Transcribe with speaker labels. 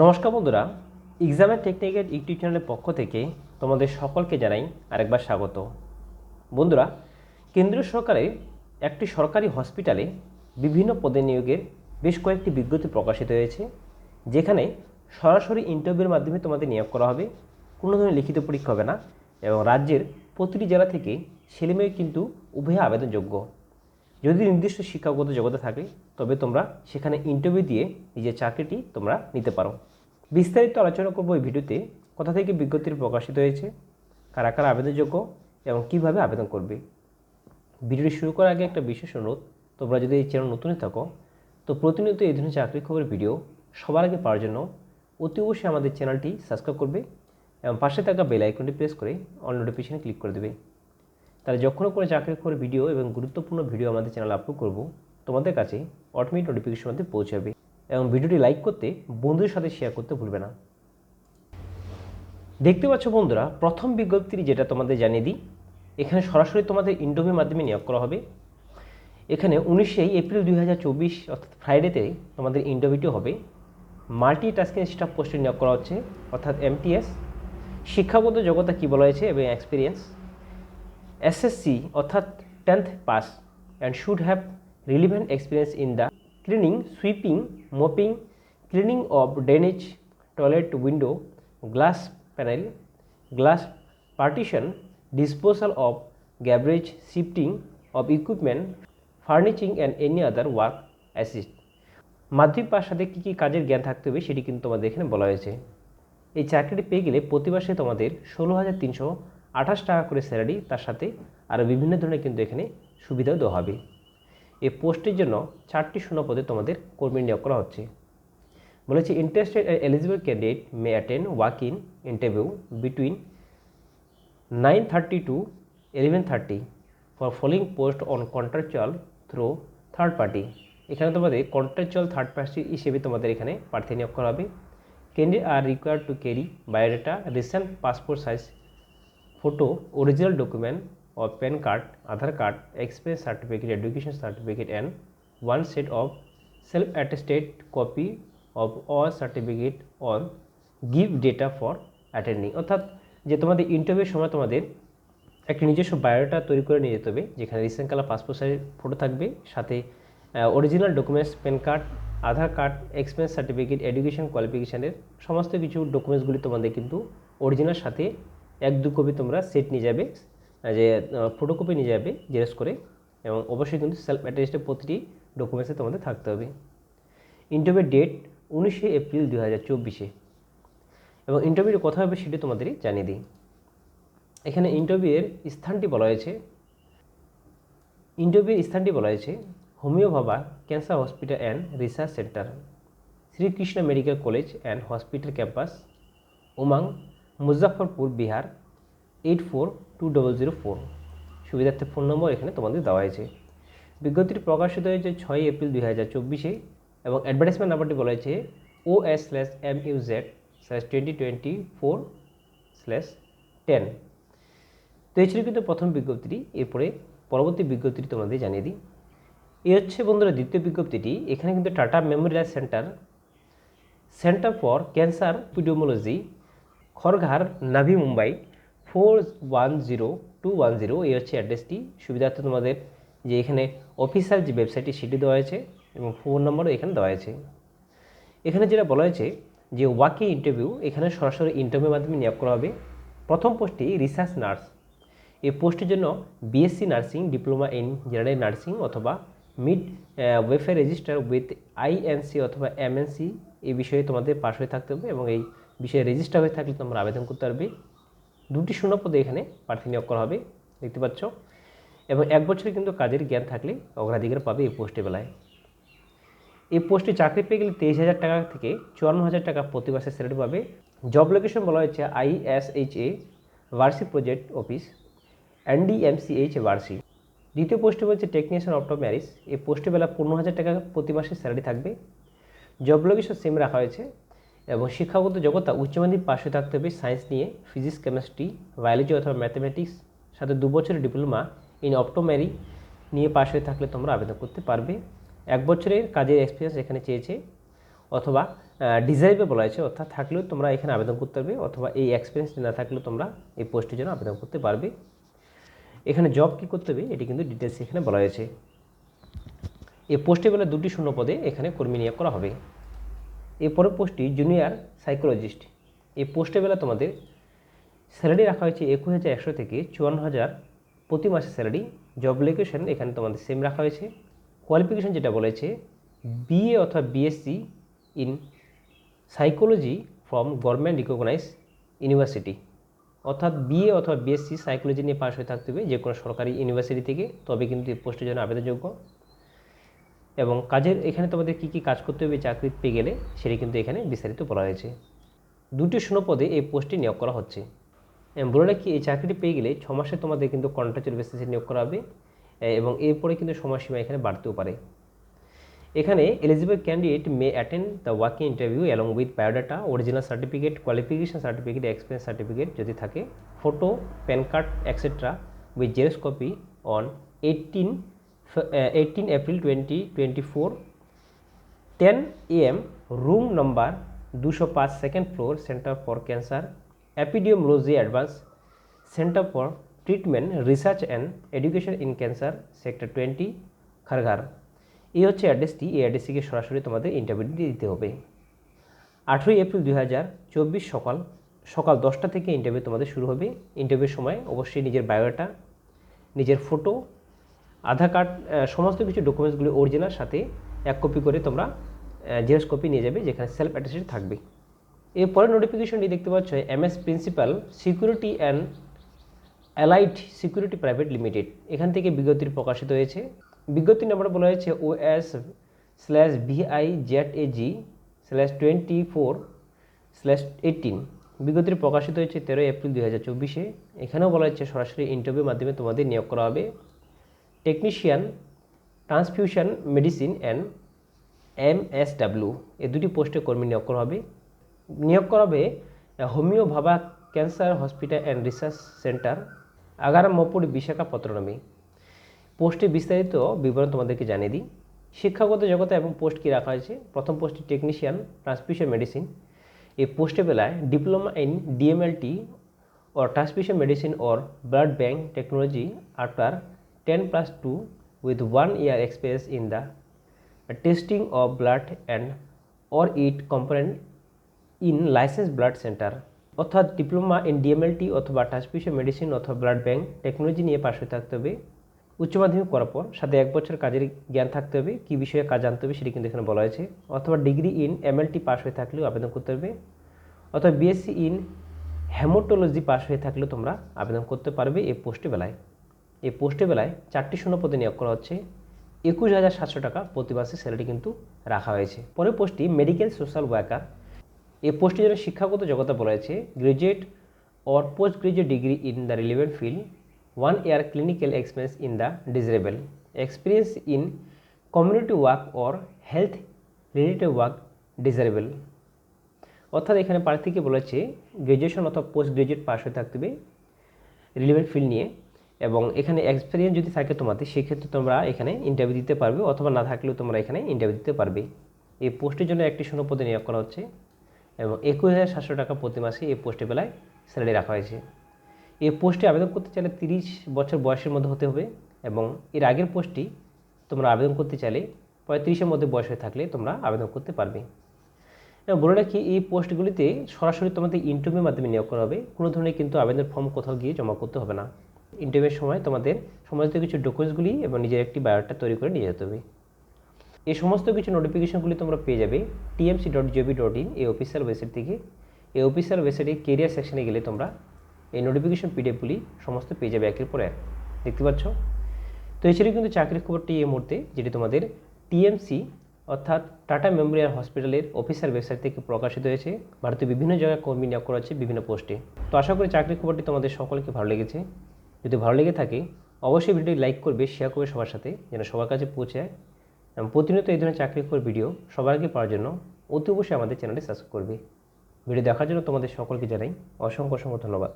Speaker 1: নমস্কার বন্ধুরা এক্সামের টেকনিক্যাল ইউটিউব চ্যানেলের পক্ষ থেকে তোমাদের সকলকে জানাই আরেকবার স্বাগত। বন্ধুরা, কেন্দ্রীয় সরকারের একটি সরকারি হসপিটালে বিভিন্ন পদে নিয়োগের বেশ কয়েকটি বিজ্ঞপ্তি প্রকাশিত হয়েছে, যেখানে সরাসরি ইন্টারভিউর মাধ্যমে তোমাদের নিয়োগ করা হবে। কোনো ধরনের লিখিত পরীক্ষা হবে না এবং রাজ্যের প্রতিটি জেলা থেকে ছেলেমেয়ে কিন্তু উভয় আবেদনযোগ্য। যদি নির্দিষ্ট শিক্ষাগত যোগ্যতা থাকে, তবে তোমরা সেখানে ইন্টারভিউ দিয়ে নিজের চাকরিটি তোমরা নিতে পারো। বিস্তারিত আলোচনা করব এই ভিডিওতে, কোথা থেকে বিজ্ঞপ্তিটি প্রকাশিত হয়েছে, কারা কারা আবেদনযোগ্য এবং কীভাবে আবেদন করবে। ভিডিওটি শুরু করার আগে একটা বিশেষ অনুরোধ, তোমরা যদি এই চ্যানেল নতুনই থাকো, তো প্রতিনিয়ত এই ধরনের চাকরি খবরের ভিডিও সবার আগে পাওয়ার জন্য অতি অবশ্যই আমাদের চ্যানেলটি সাবস্ক্রাইব করবে এবং পাশে থাকা বেল আইকনটি প্রেস করে অল নোটিফিকেশনে ক্লিক করে দেবে। তাহলে যখনও করে চাকরির খবর ভিডিও এবং গুরুত্বপূর্ণ ভিডিও আমাদের চ্যানেলে আপলোড করব, তোমাদের কাছে অটোমেটিক নোটিফিকেশন মধ্যে পৌঁছাবে। এবং ভিডিওটি লাইক করতে, বন্ধুদের সাথে শেয়ার করতে ভুলবে না। দেখতে পাচ্ছ বন্ধুরা, প্রথম বিজ্ঞপ্তি যেটা তোমাদের জানিয়ে দিই, এখানে সরাসরি তোমাদের ইন্টারভিউর মাধ্যমে নিয়োগ করা হবে। এখানে উনিশে এপ্রিল দুই হাজার চব্বিশ, অর্থাৎ ফ্রাইডেতে তোমাদের ইন্টারভিউটি হবে। মাল্টি টাস্কিং স্টাফ পোস্টে নিয়োগ করা হচ্ছে, অর্থাৎ এমটিএস শিক্ষাগত যোগ্যতা কী বলা হয়েছে এবং এক্সপিরিয়েন্স এসএসসি অর্থাৎ tenth pass and should have relevant experience in the cleaning sweeping mopping cleaning of drainage toilet window glass panel glass partition, disposal of garbage, shifting of equipment furnishing and any other work assist মাধ্যমিক পাশ সাথে কী কী কাজের জ্ঞান থাকতে হবে সেটি কিন্তু তোমাদের এখানে বলা হয়েছে। এই চাকরিটি পেয়ে গেলে প্রতি মাসে তোমাদের ষোলো হাজার তিনশো আঠাশ টাকা করে স্যালারি তার সাথে আরও বিভিন্ন ধরনের কিন্তু এখানে সুবিধাও দেওয়া হবে। এই পোস্টের জন্য চারটি শূন্য পদে তোমাদের কর্মী নিয়োগ করা হচ্ছে। বলেছে interested eligible candidate may attend walk in interview between nine thirty to eleven thirty for following post on contractual through third party এখানে তোমাদের কন্ট্রাকচুয়াল থার্ড পার্টি হিসেবে তোমাদের এখানে প্রার্থী নিয়োগ করা হবে। Candidate are required to carry biodata recent passport size photo original document of PAN card, Aadhaar card, experience certificate, education certificate, and one set of self-attested copy of all certificate or give data for attending অর্থাৎ যে তোমাদের ইন্টারভিউর সময় তোমাদের একটি নিজস্ব biodata তৈরি করে নিয়ে যেতে হবে যেখানে recent colour passport size photo থাকবে সাথে original documents PAN card Aadhaar card experience certificate education কোয়ালিফিকেশানের সমস্ত কিছু ডকুমেন্টসগুলি তোমাদের কিন্তু অরিজিনাল সাথে এক দু কপি তোমরা সেট নিয়ে যাবে যে ফটোকপি নিয়ে যাবে জেরক্স করে এবং অবশ্যই কিন্তু সেলফ অ্যাটাচডে প্রতিটি ডকুমেন্টসে তোমাদের থাকতে হবে। ইন্টারভিউ ডেট উনিশে এপ্রিল দু হাজার চব্বিশে। এবং ইন্টারভিউর কথা হবে সেটি তোমাদেরই জানিয়ে দিই। এখানে ইন্টারভিউয়ের স্থানটি বলা হয়েছে। ইন্টারভিউয়ের স্থানটি বলা হয়েছে Homi Bhabha cancer hospital and research centre, Shrikrishna medical college and hospital campus Umang Muzaffarpur Bihar eight four two double zero four সুবিধার্থে ফোন নম্বর এখানে তোমাদের দেওয়া হয়েছে। বিজ্ঞপ্তিটি প্রকাশিত হয়েছে ছয় এপ্রিল দুই হাজার চব্বিশে এবং অ্যাডভার্টাইজমেন্ট নাম্বারটি বলা হয়েছে O S slash M U Z slash twenty twenty four slash ten তো এই ছিল কিন্তু প্রথম বিজ্ঞপ্তিটি। এরপরে পরবর্তী বিজ্ঞপ্তিটি তোমাদের জানিয়ে দিই। এই হচ্ছে বন্ধুরা দ্বিতীয় বিজ্ঞপ্তিটি। এখানে কিন্তু Tata memorial centre centre for cancer epidemiology Kharghar Navi Mumbai four one zero two one zero, এই হচ্ছে অ্যাড্রেসটি। সুবিধার্থে তোমাদের যে এখানে অফিসিয়াল যে ওয়েবসাইটটি, সেটি দেওয়া হয়েছে এবং ফোন নম্বরও এখানে দেওয়া হয়েছে। এখানে যেটা বলা হয়েছে যে ওয়াকি ইন্টারভিউ, এখানে সরাসরি ইন্টারভিউর মাধ্যমে নিয়োগ করা হবে। প্রথম পোস্টটি রিসার্চ নার্স। এই পোস্টের জন্য BSc nursing, diploma in general nursing অথবা midwifery register with INC অথবা এমএনসি এই বিষয়ে তোমাদের পাশ হয়ে থাকতে হবে এবং এই বিষয়ে রেজিস্টার হয়ে থাকলে তোমরা আবেদন করতে পারবে। দুটি শূন্য পদে এখানে প্রার্থী নিয়োগ করা হবে, দেখতে পাচ্ছ। এবং এক বছরে কিন্তু কাজের জ্ঞান থাকলে অগ্রাধিকার পাবে এই পোস্টে বেলায়। এই পোস্টে চাকরি পেয়ে গেলে তেইশ হাজার টাকা থেকে চুয়ান্ন হাজার টাকা প্রতি মাসে স্যালারি পাবে। জব লোকেশন বলা হয়েছে আইএসএইচএ ভার্সি প্রজেক্ট অফিস এনডিএমসিএইচ ভার্সি দ্বিতীয় পোস্টে বলছে টেকনিশিয়ান অফ ম্যারিজ এই পোস্টে বেলা পনেরো হাজার টাকা প্রতি মাসে স্যালারি থাকবে। জব লোকেশন সেম রাখা হয়েছে। এবং শিক্ষাগত যোগ্যতা উচ্চ মাধ্যমিক পাশে থাকতে হবে সায়েন্স নিয়ে, ফিজিক্স, কেমিস্ট্রি, বায়োলজি অথবা ম্যাথামেটিক্স, সাথে দু বছরের ডিপ্লোমা ইন অপটোম্যারি নিয়ে পাশ হয়ে থাকলে তোমরা আবেদন করতে পারবে। এক বছরের কাজের এক্সপিরিয়েন্স এখানে চেয়েছে, অথবা ডিজাইভে বলা হয়েছে, অর্থাৎ থাকলেও তোমরা এখানে আবেদন করতে পারবে, অথবা এই এক্সপিরিয়েন্স না থাকলেও তোমরা এই পোস্টের জন্য আবেদন করতে পারবে। এখানে জব কী করতে হবে, এটি কিন্তু ডিটেলস এখানে বলা হয়েছে। এই পোস্টে বেলা দুটি শূন্য পদে এখানে কর্মী নিয়োগ করা হবে। এই পরের পোস্টটি জুনিয়র সাইকোলজিস্ট এই পোস্টে বেলা তোমাদের স্যালারি রাখা হয়েছে একুশ হাজার একশো থেকে চুয়ান্ন হাজার প্রতি মাসে স্যালারি জব লোকেশন এখানে তোমাদের সেম রাখা হয়েছে। কোয়ালিফিকেশন যেটা বলেছে বিএ অথবা BSc in psychology from government recognise university অর্থাৎ বিএ অথবা বিএসসি সাইকোলজি নিয়ে পাশ হয়ে থাকতে হবে যে কোনো সরকারি ইউনিভার্সিটি থেকে। তবে কিন্তু এই পোস্টের জন্য আবেদনযোগ্য। এবং কাজের এখানে তোমাদের কী কী কাজ করতে হবে, চাকরি পেয়ে গেলে সেটি কিন্তু এখানে বিস্তারিত বলা হয়েছে। দুটি শূন্য পদে এই পোস্টটি নিয়োগ করা হচ্ছে। বলে রাখি, এই চাকরিটি পেয়ে গেলে ছ মাসে তোমাদের কিন্তু কন্ট্রাক্চুয়াল বেসিসে নিয়োগ করা হবে এবং এরপরে কিন্তু সময়সীমা এখানে বাড়তেও পারে। এখানে eligible candidate may attend the working interview along with biodata original certificate qualification certificate experience certificate যদি থাকে photo PAN card extra with xerox copy on eighteen eighteen April twenty twenty four ten AM room number দুশো পাঁচ second floor centre for cancer epidemiology Rosie advance centre for treatment research and education in cancer sector twenty Kharghar এই হচ্ছে অ্যাড্রেসটি এই অ্যাড্রেসটিকে সরাসরি তোমাদের ইন্টারভিউটি দিতে হবে। আঠেরোই এপ্রিল দুই হাজার চব্বিশ সকাল সকাল দশটা থেকে ইন্টারভিউ তোমাদের শুরু হবে। ইন্টারভিউর সময় অবশ্যই নিজের বায়োডাটা নিজের ফটো আধার কার্ড সমস্ত কিছু ডকুমেন্টসগুলি অরিজিনাল সাথে এক কপি করে তোমরা জেরক্স কপি নিয়ে যাবে যেখানে সেলফ অ্যাটেস্টেড থাকবে। এরপরে নোটিফিকেশনটি দেখতে পাচ্ছ MS principal security and allied security private limited এখান থেকে বিজ্ঞপ্তির প্রকাশিত হয়েছে। বিজ্ঞপ্তি নাম্বার বলা হয়েছে O S slash VI Z A G slash twenty four slash eighteen বিজ্ঞপ্তির প্রকাশিত হয়েছে তেরোই এপ্রিল দুই হাজার চব্বিশে। এখানেও বলা হচ্ছে সরাসরি ইন্টারভিউর মাধ্যমে তোমাদের নিয়োগ করা হবে। Technician transfusion medicine and MSW এই দুটি পোস্টে কর্মী নিয়োগ করা হবে। নিয়োগ করা হবে Homi Bhabha cancer hospital and research centre আগারাম মপুরি বিশাখাপত্তনমে। পোস্টে বিস্তারিত বিবরণ তোমাদেরকে জানিয়ে দিই। শিক্ষাগত জগতে এবং পোস্ট কী রাখা হয়েছে? প্রথম পোস্টে টেকনিশিয়ান ট্রান্সমিশন মেডিসিন এই পোস্টে বেলায় diploma in DMLT or transfusion medicine or blood bank technology after 10 plus 2 with one year experience in the testing of blood and or it component in licensed blood center. অর্থাৎ diploma in DMLT অথবা transfusion medicine অথবা blood bank technology নিয়ে পাশ হয়ে থাকতে হবে। উচ্চ মাধ্যমিক করার পর সাথে এক বছর কাজের জ্ঞান থাকতে হবে, কী বিষয়ে কাজ জানতে হবে সেটি কিন্তু এখানে বলা হয়েছে। অথবা ডিগ্রি ইন এমএলটি পাস হয়ে থাকলেও আবেদন করতে হবে। অথবা বিএসসি ইন হেমোটোলজি পাস হয়ে থাকলেও তোমরা আবেদন করতে পারবে এই পোস্টে বেলায়। এই পোস্টে বেলায় চারটি শূন্য পদে নিয়োগ করা হচ্ছে। একুশ হাজার সাতশো টাকা প্রতি মাসে স্যালারি কিন্তু রাখা হয়েছে। পরের পোস্টটি মেডিকেল সোশ্যাল ওয়ার্কার। এই পোস্টে জন্য শিক্ষাগত যোগ্যতা বলা হয়েছে, graduate or post graduate degree in the relevant field, one year clinical experience in the disable experience in community work or health related work desirable অর্থাৎ এখানে প্রার্থীকে বলেছে গ্র্যাজুয়েশন অথবা পোস্ট গ্রাজুয়েট পাস হয়ে থাকতে হবে। রিলেভেন্ট ফিল্ড নিয়ে এবং এখানে এক্সপিরিয়েন্স যদি থাকে তোমাদের, সেক্ষেত্রে তোমরা এখানে ইন্টারভিউ দিতে পারবে অথবা না থাকলেও তোমরা এখানে ইন্টারভিউ দিতে পারবে। এই পোস্টের জন্য একটি শূন্য পদে নিয়োগ করা হচ্ছে এবং একুশ হাজার সাতশো টাকা প্রতি মাসে এই পোস্টে বেলায় স্যালারি রাখা হয়েছে। এই পোস্টে আবেদন করতে চাইলে তিরিশ বছর বয়সের মধ্যে হতে হবে এবং এর আগের পোস্টটি তোমরা আবেদন করতে চাইলে পঁয়ত্রিশের মধ্যে বয়স হয়ে থাকলে তোমরা আবেদন করতে পারবে। এবং বলে রাখি, এই পোস্টগুলিতে সরাসরি তোমাদের ইন্টারভিউর মাধ্যমে নিয়োগ করা হবে। কোনো ধরনের কিন্তু আবেদন ফর্ম কোথাও গিয়ে জমা করতে হবে না। ইন্টারভিউর সময় তোমাদের সমস্ত কিছু ডকুমেন্টসগুলি এবং নিজের একটি বায়োটা তৈরি করে নিয়ে যেতে হবে। এই সমস্ত কিছু নোটিফিকেশনগুলি তোমরা পেয়ে যাবে TMC dot GOV dot in এই অফিসিয়াল ওয়েবসাইট থেকে এই অফিসিয়াল ওয়েবসাইটে কেরিয়ার সেকশনে গেলে তোমরা এই নোটিফিকেশন পিডিএফগুলি সমস্ত পেয়ে যাবে একের পর এক। দেখতে পাচ্ছ? তো এছাড়াও কিন্তু চাকরির খবরটি এই মুহূর্তে, যেটি তোমাদের টিএমসি অর্থাৎ টাটা মেমোরিয়াল হসপিটালের অফিসিয়াল ওয়েবসাইট থেকে প্রকাশিত হয়েছে। ভারতের বিভিন্ন জায়গায় কর্মী নিয়োগ করা হচ্ছে বিভিন্ন পোস্টে তো আশা করি চাকরির খবরটি তোমাদের সকলকে ভালো লেগেছে। যদি ভালো লেগে থাকে, অবশ্যই ভিডিওটি লাইক করবে শেয়ার করবে সবার সাথে, যেন সবার কাছে পৌঁছে যায়। এবং প্রতিনিয়ত এই ধরনের চাকরি খবর ভিডিও সবার আগে পাওয়ার জন্য অতি অবশ্যই আমাদের চ্যানেলটি সাবস্ক্রাইব করবে। ভিডিও দেখার জন্য তোমাদের সকলকে জানাই অসংখ্য অসংখ্য ধন্যবাদ।